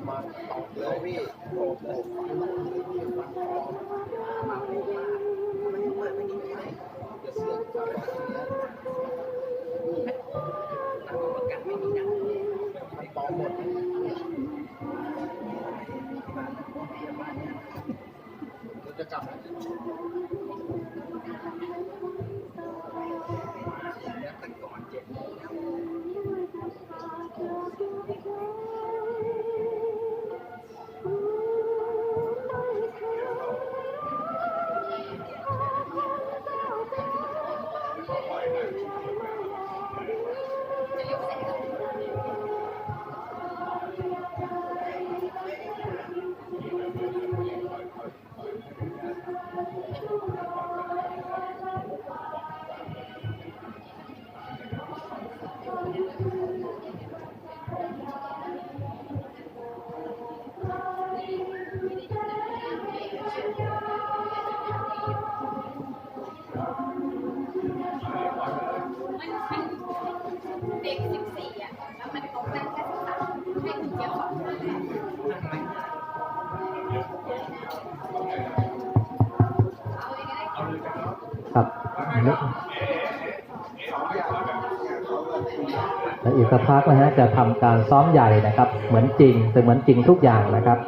จะเสือกจับเสือแต่ว่าประกันไม่มีนะมันปอมหมดเราจะกลับ นะฮะจะทำการซ้อมใหญ่นะครับ เหมือนจริงแต่เหมือนจริงทุกอย่างนะครับ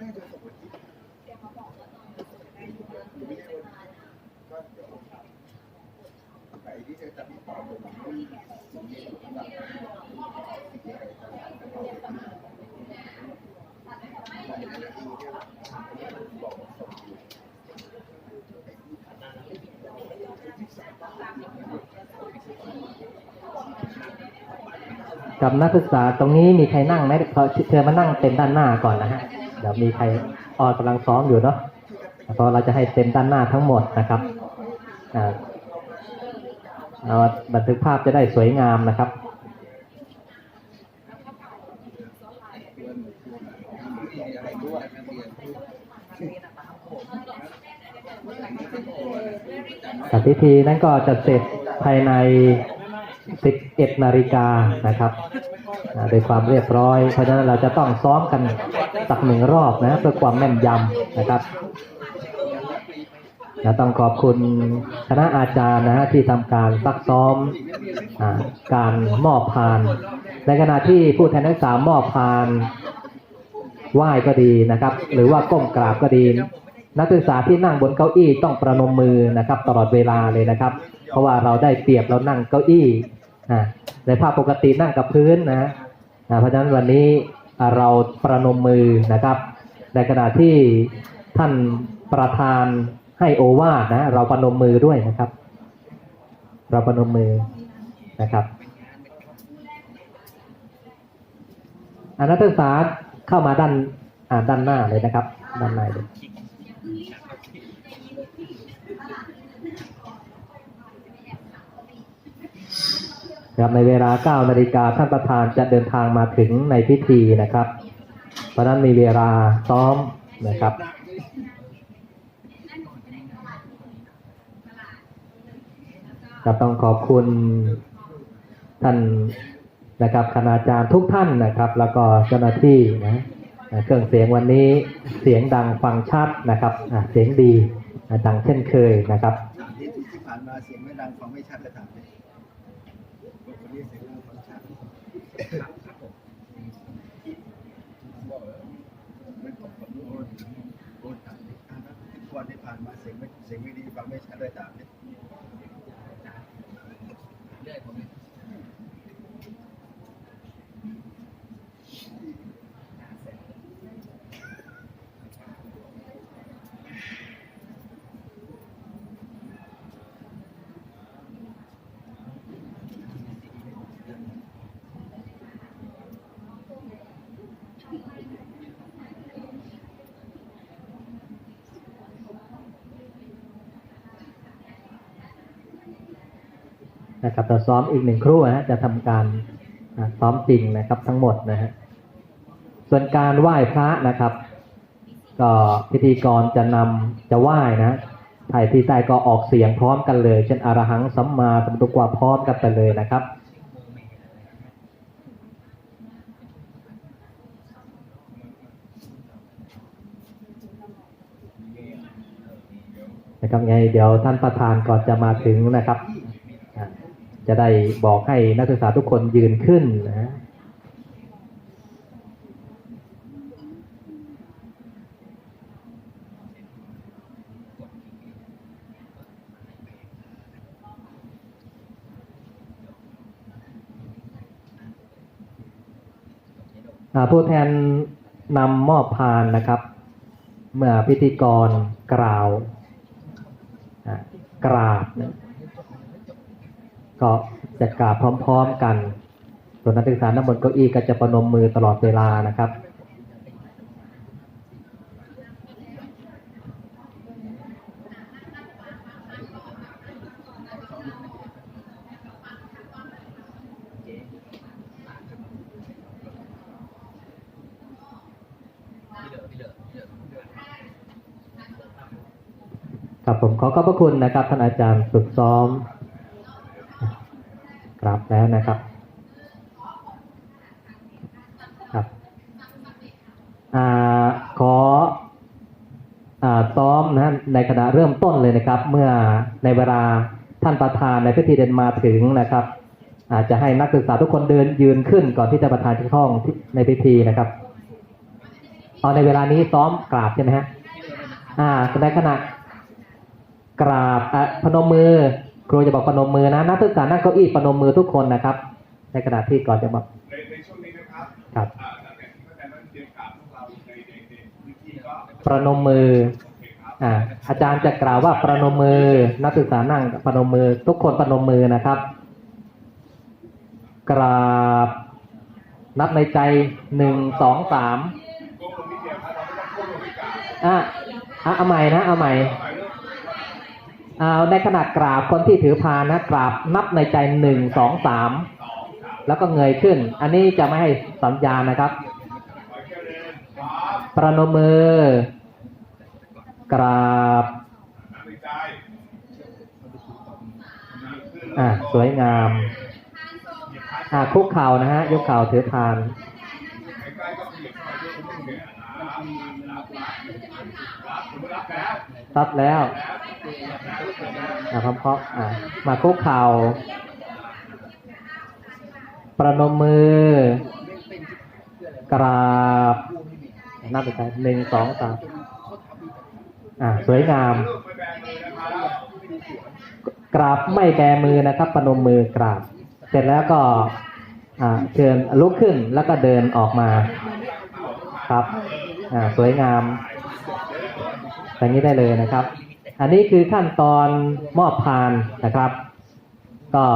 น่าจะส่งวันที่ไอ้ที่จะจับปลอมผมไม่ กับนักศึกษาตรงนี้มีใครนั่งไหมเขาเชิญมานั่งเต็มด้านหน้าก่อนนะฮะเดี๋ยวมีใครออกำลังซ้อมอยู่เนาะเพราะเราจะให้เต็มด้านหน้าทั้งหมดนะครับเอาบันทึกภาพจะได้สวยงามนะครับพิธีนั้นก็จะเสร็จภายใน 11นาฬิกานะครับโดยความเรียบร้อย เพราะฉะนั้นเราจะต้องซ้อมกันสักหนึ่งรอบนะเพื่อความแม่นยำนะครับและต้องขอบคุณคณะอาจารย์นะฮะที่ทำการซักซ้อมอการมอบพาน ในขณะที่ผู้แทนนักศึกษามอบพานไหว้ก็ดีนะครับ หรือว่าก้มกราบก็ดี นักศึกษาที่นั่งบนเก้าอี้ต้องประนมมือนะครับ ตลอดเวลาเลยนะครับ เพราะว่าเราได้เปรียบเรานั่งเก้าอี้ในภาพปกตินั่งกับพื้นนะเพราะฉะนั้นวันนี้เราประนมมือนะครับ ในขณะที่ท่านประธานให้โอวาทนะ เราประนมมือด้วยนะครับ เราประนมมือนะครับอนักศึกษาเข้ามาด้านอ่าด้านหน้าเลยนะครับ ด้านในเลย ครับในเวลา9นาฬิกาท่านประธานจะเดินทางมาถึงในพิธีนะครับ เพราะนั้นมีเวลาซ้อมนะครับก็ต้องขอบคุณท่านนะครับคณาจารย์ทุกท่านนะครับ แล้วก็เจ้าหน้าที่นะเครื่องเสียงวันนี้เสียงดังฟังชัดนะครับเสียงดีดังเช่นเคยนะครับที่ที่ผ่านมาเสียงไม่ดังฟังไม่ชัดเลยถาม เลยวันนี้เสียงดังฟังชัดบอกเลยไม่ตกกับโอนโอนถามที่วันที่ผ่านมาเสียงไม่เสียงไม่ดีฟังไม่ชัดเลยถางเลยเรื่อยผม นะครับเราซ้อมอีกหนึ่งครู่นะฮะจะทำการซ้อมจริงนะครับทั้งหมดนะฮะส่วนการไหว้พระนะครับ ก็พิธีกรจะนำจะไหว้นะถ่ายที่ใต้ก็ออกเสียงพร้อมกันเลย เช่นอรหังสัมมาสัมพุทธวาพร้อมกันไปเลยนะครับนะครับไงเดี๋ยวท่านประธานก่อนจะมาถึงนะครับ จะได้บอกให้นักศึกษาทุกคนยืนขึ้นนะผู้แทนนำมอบพานนะครับ เมื่อพิธีกรกล่าวกราบนะ จะกราบพร้อม ๆกัน ส่วนนักศึกษาด้านบนเก้าอี้ก็จะประนมมือตลอดเวลานะครับครับผมขอขอบพระคุณนะครับท่านอาจารย์ฝึกซ้อม ราบแล้วนะครับ ครับอ่าขออ่าซ้อมนะในขณะเริ่มต้นเลยนะครับ เมื่อในเวลาท่านประธานในพิธีเดินมาถึงนะครับ อาจจะให้นักศึกษาทุกคนเดินยืนขึ้นก่อนที่จะประธานที่ห้องในพิธีนะครับเอาในเวลานี้ซ้อมกราบใช่ไหมฮะอ่าในขณะกราบอะพนมมือ ครูจะบอกพนมมือนะนักศึกษานั่งเก้าอี้พนมมือทุกคนนะครับ ในขณะที่ก่อนจะบอกในในช่วงนี้นะครับครับประนมมืออ่าอาจารย์จะกล่าวว่าประนมมือ นักศึกษานั่งประนมมือ ทุกคนประนมมือนะครับ กราบ นับในใจหนึ่งสองสามอะอะเอาใหม่นะเอาใหม่ เอาในขณะกราบคนที่ถือพานนะกราบนับในใจหนึ่งสองสามแล้วก็เงยขึ้น อันนี้จะไม่ให้สัญญาณนะครับขอแค่เดินครับประนมมือกราบอ่าสวยงามอ่าคุกเข่านะฮะยกเข่าถือพานใกล้ๆก็เปลี่ย นเข้ามาด้วยคุณเนี่ยรับรับรับอ่าพร้อมาคุกเข่า ประนมมือ กราบนับไปกันหนึ่งสองสามอ่า สวยงาม กราบไม่แบมือนะครับ ประนมมือกราบ เสร็จแล้วก็อ่าเชิญลุกขึ้นแล้วก็เดินออกมา ครับอ่าสวยงามอย่างนี้ได้เลยนะครับ อันนี้คือขั้นตอนมอบพานนะครับ ก็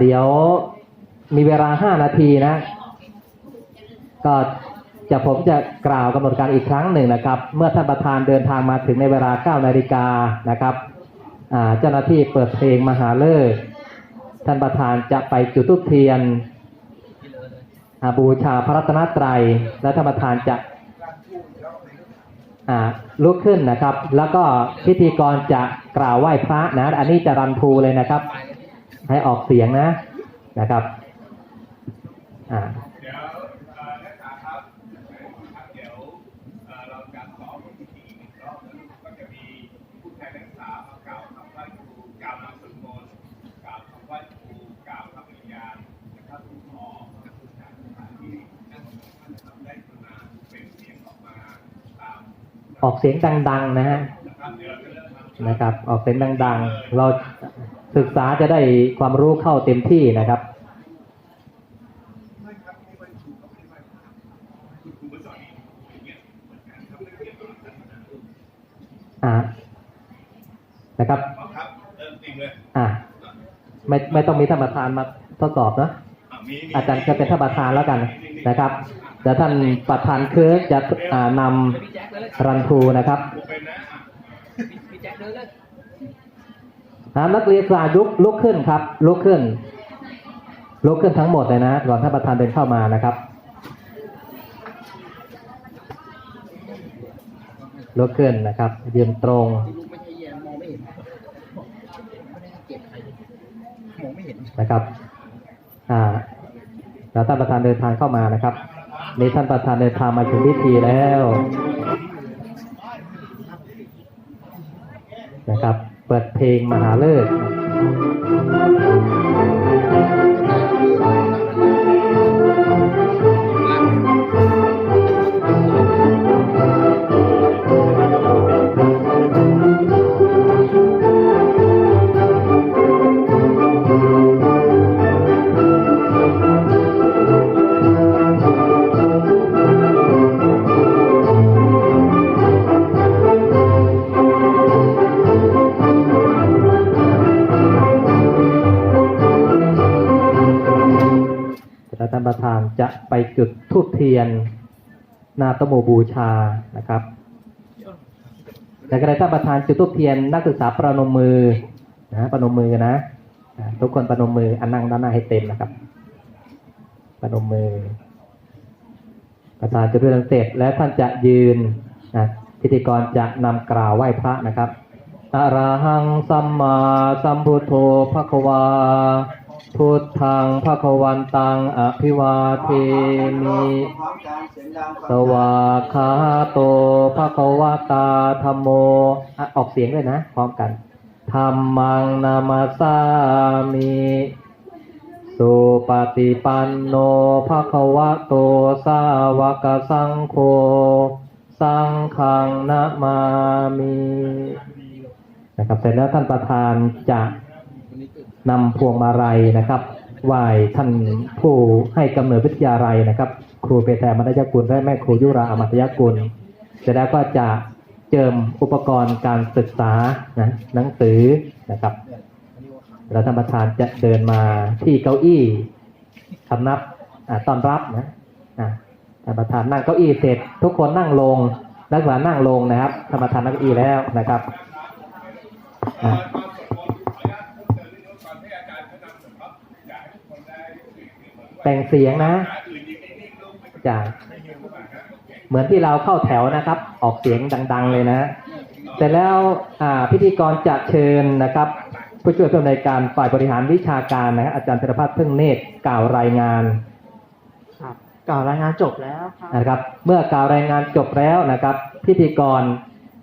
เดี๋ยวมีเวลาห้านาทีนะ ก็จะผมจะกล่าวกำหนดการอีกครั้งหนึ่งนะครับ เมื่อท่านประธานเดินทางมาถึงในเวลา9นาฬิกานะครับเจ้าหน้าที่เปิดเพลงมหาเลิกท่านประธานจะไปจุดธูปเทียนอาบูชาพระรัตนตรัย และท่านประธานจะ ลุกขึ้นนะครับ แล้วก็พิธีกรจะกล่าวไหว้พระนะ อันนี้จะรันพูเลยนะครับ ให้ออกเสียงนะนะครับอ่า เดี๋ยวเอ่อนักศึกษาครับครับเดี๋ยวเอ่อเราจะซ้อมพิธีอีกรอบนึงก็จะมีผู้แทนนักศึกษามากล่าวคำไหว้ครูกล่าวนำสวดมนต์กล่าวคำไหว้ครูกล่าวคำปริญญานะครับผู้ขอกับผู้จัดสถานที่นั่งท่านนะครับได้กรุณาเป็นเสียงออกมาตาม ออกเสียงดัง ๆ นะฮะนะครับ ออกเสียงดัง ๆ เราศึกษาจะได้ความรู้เข้าเต็มที่นะครับอ่านกันครับอ่านนะครับอ๋อครับเริ่มจริงเลยอ่าไม่ไม่ต้องมีท่านประธานมาทดสอบเนอะอาจารย์จะเป็นท่านประธานแล้วกันนะครับเดี๋ยวท่านประธานคิร์กจะอ่านำ รันทรูนะครับนะนักเรียนกลาลุกลุกขึ้นครับ ลุกขึ้น ลุกขึ้นทั้งหมดเลยนะก่อนท่านประธานเดินเข้ามานะครับ ลุกขึ้นนะครับยืนตรงที่ลูกไม่ใช่เย็นมองไม่เห็นไม่ได้เก็บใครงนนะครับอ่าแล้วท่านประธานเดินทางเข้ามานะครับนี่ท่านประธานเดินทางมาถึงพิธีแล้ว นะครับ เปิดเพลงมหาเลิศานประธานจะไปจุดทูบเทียนนาตโมบูชานะครับในขณะท่านประธานจุดทูบเทียนนักศึกษาประนมมือนะประนมมือนะทุกคนประนมมืออันนั่งด้านหน้าให้เต็มนะครับประนมมือประธานจุดทูบเทียนเสร็จแล้วท่านจะยืนนะพิธีกรจะนำกล่าวไหว้พระนะครับอะระหังสัมมาสัมพุทโธภควา พุทธังภควันตังอภิวาเทมิสวากาโตภควตาธรรมโมออกเสียงด้วยนะ พร้อมกันธรรมังนามาสามิสุปฏิปันโนภควโตสาวกสังโฆสังฆังนามามินะครับเสร็จแล้วท่านประธานจะ นำพวงมาลัยนะครับไหว้ท่านผู้ให้กำเนิดวิทยาลัยนะครับ ครูเปแตรมัตยกุลและแม่ครูยุราอมัตยกุลเสร็จแล้วก็จะเจิมอุปกรณ์การศึกษานะหนังสือนะครับแล้วท่านประธานจะเดินมาที่เก้าอี้คำนับอต้อนรับนะอ่าท่านประธานนั่งเก้าอี้เสร็จ ทุกคนนั่งลงนักศึกษานั่งลงนะครับท่านประธานนั่งเก้าอี้แล้วนะครับอ่า แต่งเสียงนะจะเหมือนที่เราเข้าแถวนะครับ ออกเสียงดัง ๆ เลยนะแต่แล้วอ่าพิธีกรจะเชิญนะครับ ผู้ช่วยผู้อำนวยการฝ่ายบริหารวิชาการนะครับอาจารย์ธีรพัฒน์พึ่งเนตรกล่าวรายงานครับกล่าวรายงานจบแล้วครับนะครับ เมื่อกล่าวรายงานจบแล้วนะครับ พิธีกร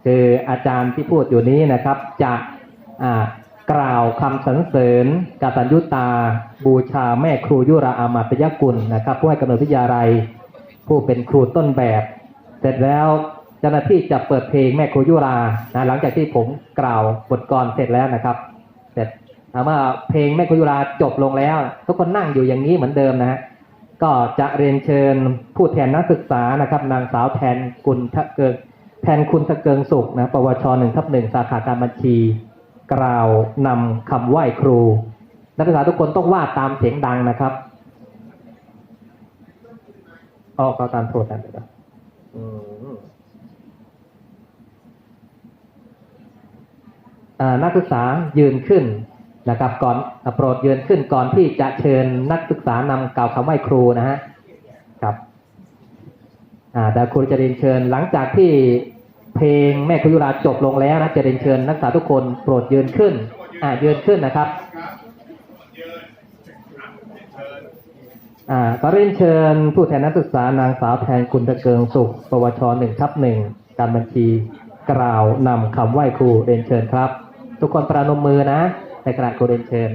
คืออาจารย์ที่พูดอยู่นี้นะครับ จะอ่า กล่าวคำสรรเสริญกาตัญญูตา บูชาแม่ครูยุราอามาตยกุลนะครับ ผู้ให้กำเนิดวิทยาลัยผู้เป็นครูต้นแบบ เสร็จแล้วเจ้าหน้าที่จะเปิดเพลงแม่ครูยุรานะหลังจากที่ผมกล่าวบทกลอนเสร็จแล้วนะครับ เสร็จถามว่าเพลงแม่ครูยุราจบลงแล้ว ทุกคนนั่งอยู่อย่างนี้เหมือนเดิมนะฮะก็จะเรียนเชิญผู้แทนนักศึกษานะครับ นางสาวแทนกุลทะเกิงแทนคุณทะเกิงสุขนะปวชหนึ่งทับหนึ่งสาขาการบัญชี กล่าวนำคำไหว้ครู นักศึกษาทุกคนต้องว่าตามเสียงดังนะครับอ๋อก็ตามโทษนะเดี๋ยวนักศึกษายืนขึ้นนะครับ ก่อนโปรดยืนขึ้นก่อนที่จะเชิญนักศึกษานำกล่าวคำไหว้ครูนะฮะครับแต่ครูจะเรียนเชิญหลังจากที่ เพลงแม่คุยุราจบลงแล้วนะจะเรียนเชิญนักศึกษาทุกคนโปรดยืนขึ้น อ่ายืนขึ้นนะครับอ่าก็เรียนเชิญผู้แทนนักศึกษานางสาวแทนคุณตะเกิงสุข ปวชหนึ่งทับหนึ่งการบัญชีกล่าวนำคำไหว้ครูเรียนเชิญครับ ทุกคนประนมมือนะในขณะครูเรียนเชิญ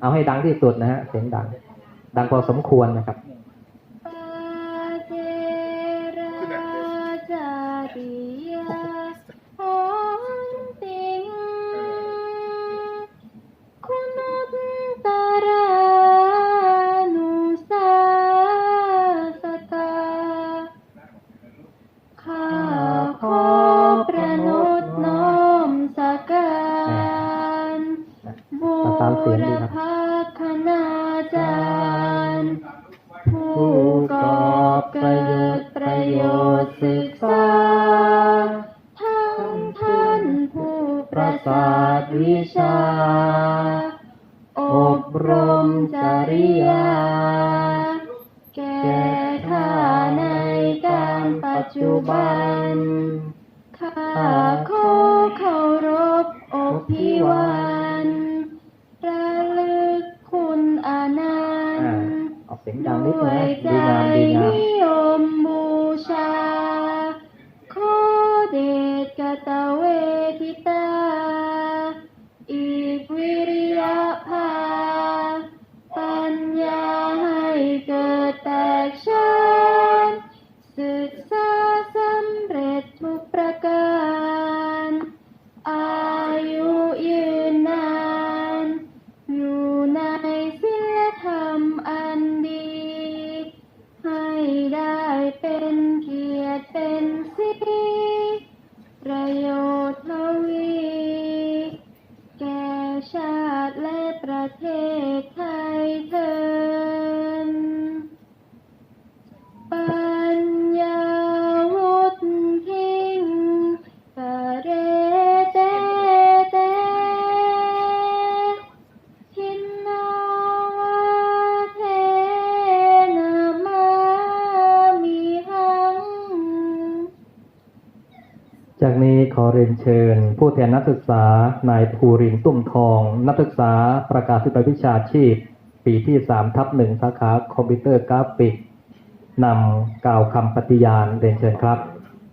เอาให้ดังที่สุดนะฮะเสียงดัง ดังพอสมควรนะครับ จารย์ ผู้ก่อเกิดประโยชน์ศึกษา ทั้งท่านผู้ประสาทวิชา อบรมจริยา แก่ข้าในการปัจจุบัน ข้าขอเคารพอบพิวัน ออกเสียงดั จากนี้ขอเรียนเชิญ ผู้แทนนักศึกษานายภูรินทร์ตุ้มทอง นักศึกษาประกาศศิลปวิชาชีพ ปีที่3ทับหนึ่งสาขาคอมพิวเตอร์กราฟิกนำกล่าวคำปฏิญาณเรียนเชิญครับ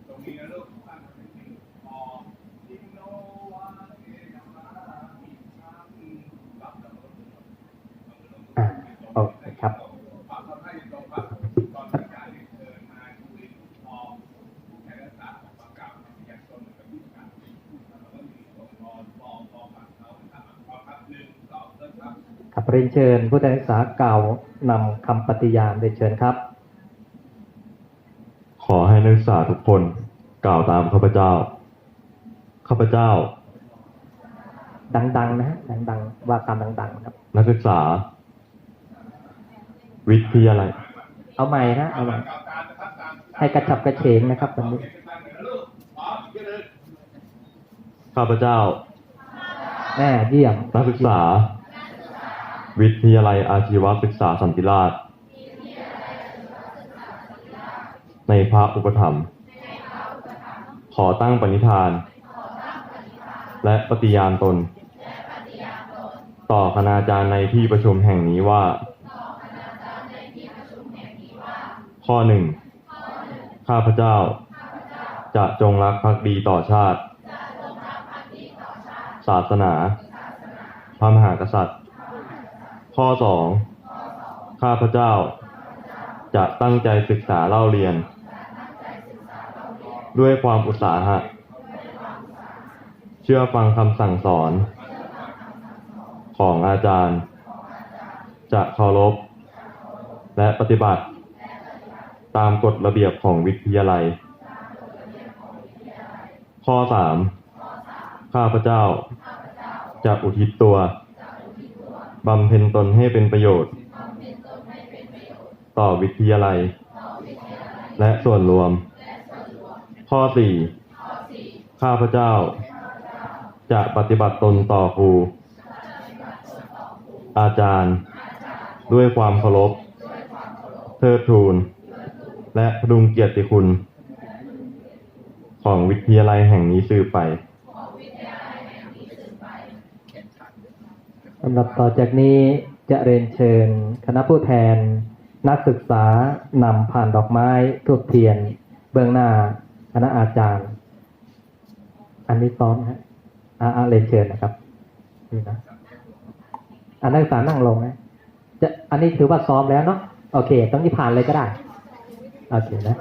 ตรงนี้นะลูกตั้งพอทิโนวาเกนามามิชังรับแล้วก็ อะโอเคครับ ปรับทำให้ตรงปั๊บตอนที่การเรียนเชิญนายภูรินทร์ทองผู้แทนรักษาของประกาศปฏิญาณตนกับวิชาแล้วก็มีส่งรอนปอปอฝั่งเขานะครับพอครับหนึ่งสองเริ่มครับ ครับ เรียนเชิญผู้แทนนักศึกษากล่าวนำคำปฏิญาณเรียนเชิญครับ ขอให้นักศึกษาทุกคนกล่าวตามข้าพเจ้า ข้าพเจ้า ดังๆนะฮะดังๆว่าคำดังๆนะครับ นักศึกษา วิทยาลัยเอาใหม่นะเอาใหม่ให้กระฉับกระเฉงนะครับวันนี้ข้าพเจ้าแม่เยี่ยมนักศึกษา วิทยาลัยอาชีวศึกษาสันติราชในพระอุปถัมภ์ขอตั้งปณิธาน และปฏิญาณตน ต่อคณาจารย์ในที่ประชุมแห่งนี้ว่า ข้อหนึ่งข้าพเจ้า จะจงรักภักดีต่อชาติ ศาสนา พระมหากษัตริย์ ข้อสองข้าพเจ้า จะตั้งใจศึกษาเล่าเรียน ด้วยความอุตสาหะ เชื่อฟังคำสั่งสอน ของอาจารย์ จะเคารพ และปฏิบัติ ตามกฎระเบียบของวิทยาลัย ข้อสามข้าพเจ้าจะอุทิศตัว บำเพ็ญตนให้เป็นประโยชน์ ต่อวิทยาลัย และส่วนรวม ข้อสี่ข้าพเจ้า จะปฏิบัติตนต่อครู อาจารย์ ด้วยความเคารพเทิดทูน และพดุงเกียรติคุณ ของวิทยาลัยแห่งนี้สืบไป ลำดับต่อจากนี้จะเรียนเชิญ คณะผู้แทน นักศึกษานำผ่านดอกไม้ทูบเทียน เบื้องหน้า คณะอาจารย์ อันนี้ซ้อมฮะอ่าเรียนเชิญนะครับนี่นะอันนักศึกษานั่งลงนะจะอันนี้ถือว่าซ้อมแล้วเนาะโอเคตรงนี้ผ่านเลยก็ได้โอเคนะ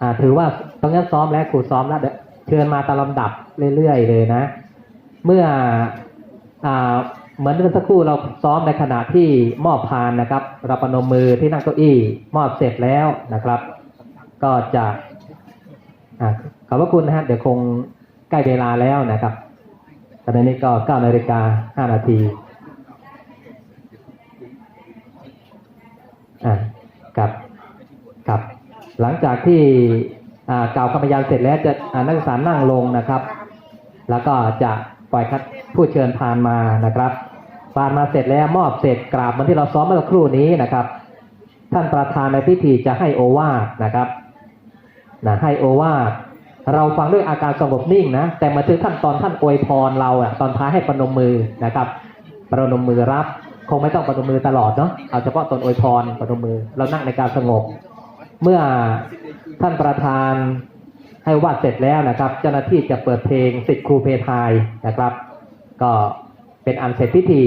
อ่าถือว่าตรงนี้ซ้อมแล้วครูซ้อมแล้วเดี๋ยว เชิญมาตามลำดับเรื่อยๆเลยนะ เมื่ออเหมือนเมื่อสักครู่เราซ้อมในขณะที่มอบพานนะครับเราประนมมือที่นั่งเก้าอี้มอบเสร็จแล้วนะครับ ก็จะอ่าขอบพระคุณนะฮะเดี๋ยวคงใกล้เวลาแล้วนะครับตอนนี้ก็เก้านาฬิกาห้านาทีอ่ากับกับหลังจากที่ กล่าวคำพยานเสร็จแล้วจะนักศึกษานั่งลงนะครับ แล้วก็จะปล่อยคัดผู้เชิญพานมานะครับพานมาเสร็จแล้วมอบเสร็จกราบเหมือนที่เราซ้อมเมื่อสักครู่นี้นะครับ ท่านประธานในพิธีจะให้โอวาทนะครับนะให้โอวาทเราฟังด้วยอาการสงบนิ่งนะ แต่มาถึงขั้นตอนท่านอวยพรเราอะตอนท้ายให้ประนมมือนะครับประนมมือรับ คงไม่ต้องประนมมือตลอดเนาะเอาเฉพาะตอนอวยพรประนมมือเรานั่งในการสงบ เมื่อท่านประธานให้วาดเสร็จแล้วนะครับ เจ้าหน้าที่จะเปิดเพลงสิทธิครูเพทายนะครับ ก็เป็นอันเสร็จพิธี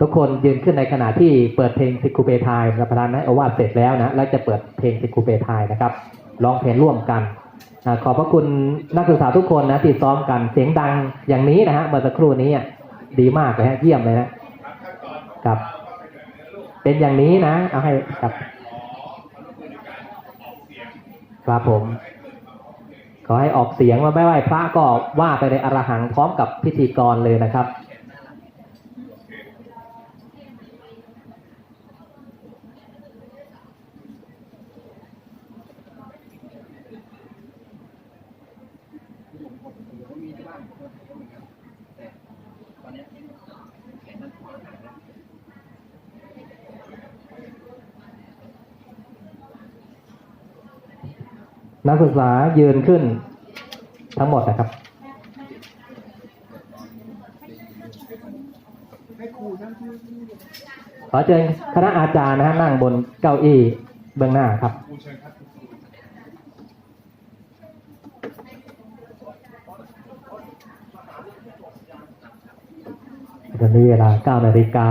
ทุกคนยืนขึ้นในขณะที่เปิดเพลงสิครูเปทายประธานให้อวาทเสร็จแล้วนะแล้วจะเปิดเพลงสิครูเปทายนะครับร้องเพลงร่วมกันอขอบพระคุณนักศึกษาทุกคนนะที่ซ้อมกันเสียงดังอย่างนี้นะฮะเมื่อสักครู่นี้ดีมากเลยฮะเยี่ยมเลยนะครับ เป็นอย่างนี้นะ เอาให้ครับ ครับผม ขอให้ออกเสียงว่าไม่ไหวพระก็ว่าไปในอรหังพร้อมกับพิธีกรเลยนะครับ ผมผมผมก็มีที่บ้านผมก็ทำเหมือนกันแต่ตอนเนี้ยแขนด้านขวาหายแล้ว นักศึกษายืนขึ้นทั้งหมดนะครับขอเชิญคณะอาจารย์นะฮะนั่งบนเก้าอี้เบื้องหน้าครับ ตอนนี้เวลา9นาฬิกา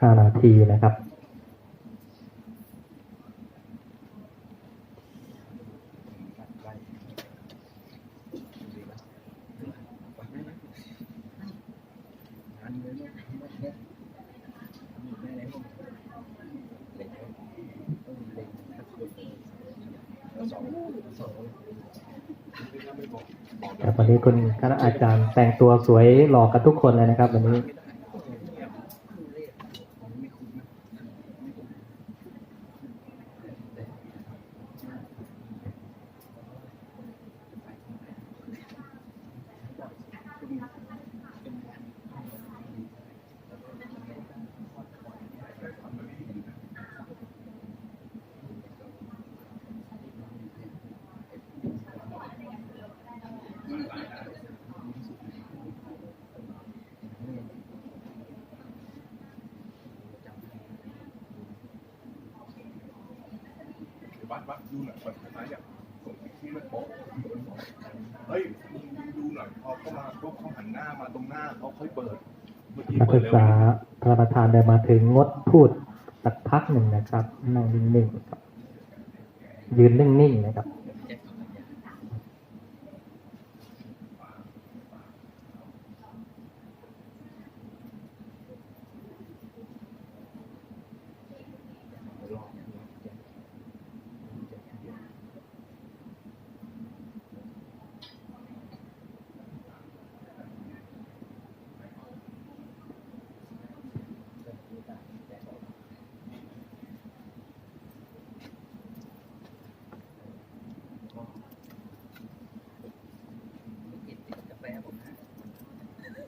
5นาทีนะครับ อันนี้เลยไม่ไม่ไม่ในห้องเล็กต้องเล็กถ้าสุดสองสอง ครับวันนี้คุณคณะอาจารย์แต่งตัวสวยหล่อกันทุกคนเลยนะครับ วันนี้ วัดวัดดูหน่อยก่อนนะอยากส่งที่มันโป๊ะเฮ้ยมึงดูหน่อยพอเข้ามาปุ๊บเขาหันหน้ามาตรงหน้าเขาค่อยเปิดเมื่อกี้นักเปิศึดกเร็วษาพระประธานได้มาถึงงดพูดสักพักหนึ่งนะครับนั่งนิ่งๆครับยืนนิ่งๆนะครับ